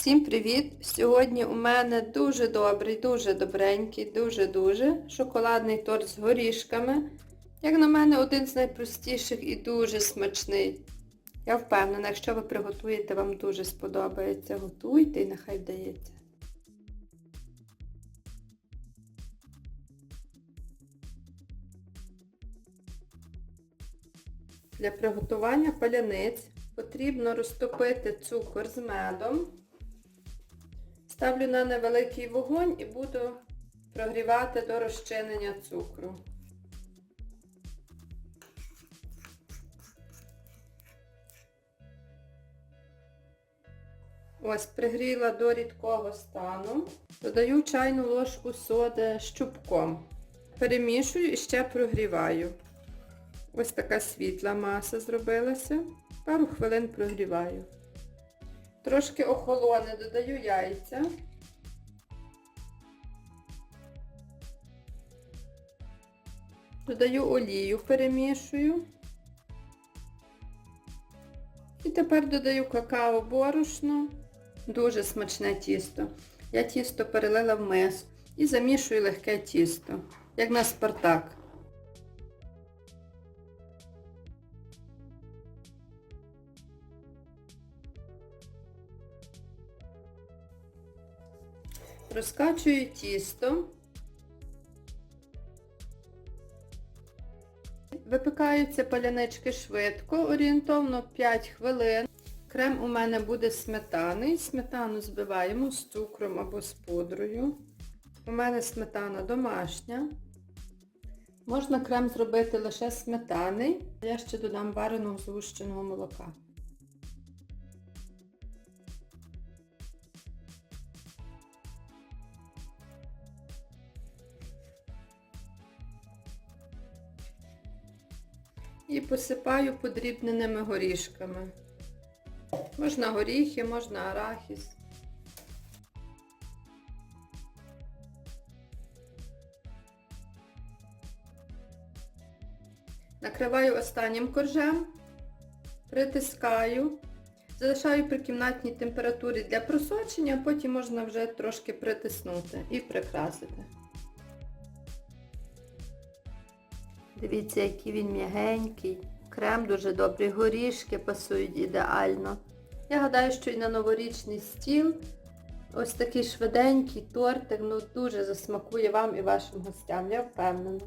Всім привіт! Сьогодні у мене дуже добрий, дуже добренький, дуже-дуже шоколадний торт з горішками. Як на мене, один з найпростіших і дуже смачний. Я впевнена, якщо ви приготуєте, вам дуже сподобається. Готуйте і нехай вдається. Для приготування паляниць потрібно розтопити цукор з медом. Ставлю на невеликий вогонь і буду прогрівати до розчинення цукру. Ось пригріла до рідкого стану. Додаю чайну ложку соди з чубком. Перемішую і ще прогріваю. Ось така світла маса зробилася. Пару хвилин прогріваю. Трошки охолоне, додаю яйця. Додаю олію, перемішую. І тепер додаю какао борошно. Дуже смачне тісто. Я тісто перелила в мис і замішую легке тісто, як на спартак. Розкачую тісто. Випікаються палянички швидко, орієнтовно 5 хвилин. Крем у мене буде сметаний. Сметану збиваємо з цукром або з пудрою. У мене сметана домашня. Можна крем зробити лише сметаний. Я ще додам вареного згущеного молока. І посипаю подрібненими горішками. Можна горіхи, можна арахіс. Накриваю останнім коржем, притискаю, залишаю при кімнатній температурі для просочення, потім можна вже трошки притиснути і прикрасити. Дивіться, який він м'ягенький. Крем дуже добрий, горішки пасують ідеально. Я гадаю, що і на новорічний стіл ось такий швиденький тортик ну, дуже засмакує вам і вашим гостям, я впевнена.